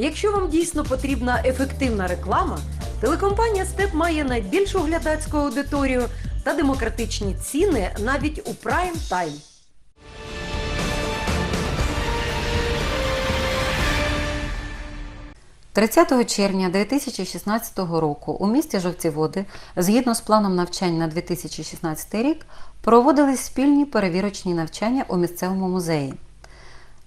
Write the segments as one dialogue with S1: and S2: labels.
S1: Якщо вам дійсно потрібна ефективна реклама, телекомпанія Степ має найбільшу глядацьку аудиторію та демократичні ціни навіть у прайм тайм.
S2: – 30 червня 2016 року у місті Жовтіводи, згідно з планом навчань на 2016 рік, проводились спільні перевірочні навчання у місцевому музеї.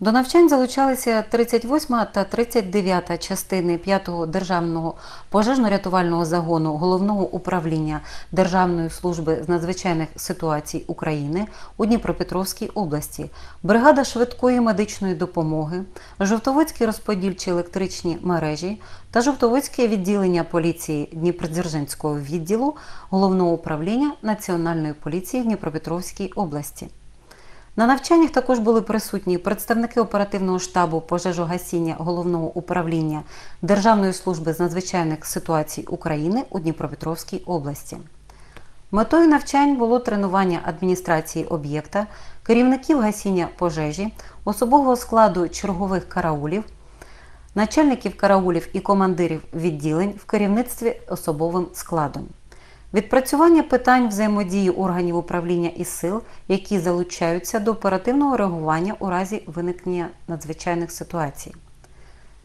S2: До навчань залучалися 38 та 39 частини 5-го державного пожежно-рятувального загону головного управління Державної служби з надзвичайних ситуацій України у Дніпропетровській області, бригада швидкої медичної допомоги, Жовтоводські розподільчі електричні мережі та Жовтоводське відділення поліції Дніпродзержинського відділу головного управління Національної поліції в Дніпропетровській області. На навчаннях також були присутні представники оперативного штабу пожежогасіння головного управління Державної служби з надзвичайних ситуацій України у Дніпропетровській області. Метою навчань було тренування адміністрації об'єкта, керівників гасіння пожежі, особового складу чергових караулів, начальників караулів і командирів відділень в керівництві особовим складом. Відпрацювання питань взаємодії органів управління і сил, які залучаються до оперативного реагування у разі виникнення надзвичайних ситуацій.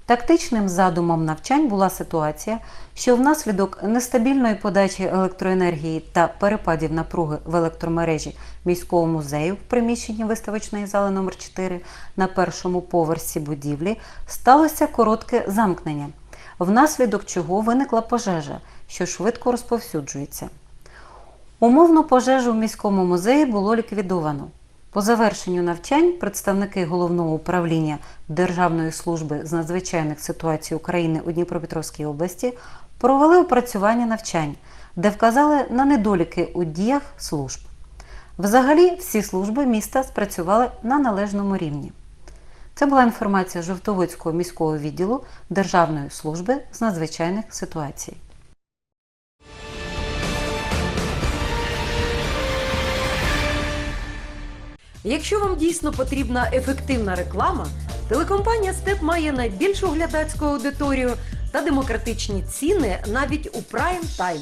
S2: Тактичним задумом навчань була ситуація, що внаслідок нестабільної подачі електроенергії та перепадів напруги в електромережі міського музею в приміщенні виставочної зали номер 4 на першому поверсі будівлі сталося коротке замкнення, внаслідок чого виникла пожежа, що швидко розповсюджується. Умовну пожежу в міському музеї було ліквідовано. По завершенню навчань представники головного управління Державної служби з надзвичайних ситуацій України у Дніпропетровській області провели опрацювання навчань, де вказали на недоліки у діях служб. Взагалі, всі служби міста спрацювали на належному рівні. Це була інформація Жовтоводського міського відділу Державної служби з надзвичайних ситуацій.
S1: Якщо вам дійсно потрібна ефективна реклама, телекомпанія Степ має найбільшу глядацьку аудиторію та демократичні ціни навіть у прайм тайм.